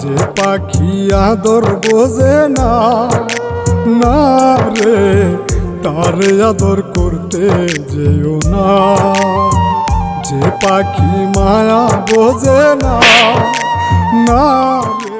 যে পাখি আদর বোঝে না না রে, তারে আদর করতে যেও না। যে পাখি মায়া বোঝে না না রে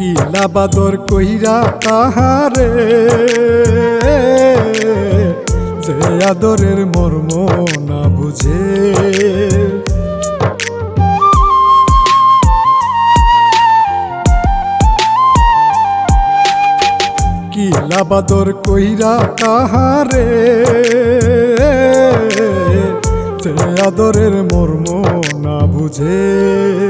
কিলা বাদর কইরা তাহারে যে আদরের মর্ম না বুঝে। কিলা বাদর কইরা তাহারে যে আদরের মর্ম না বুঝে।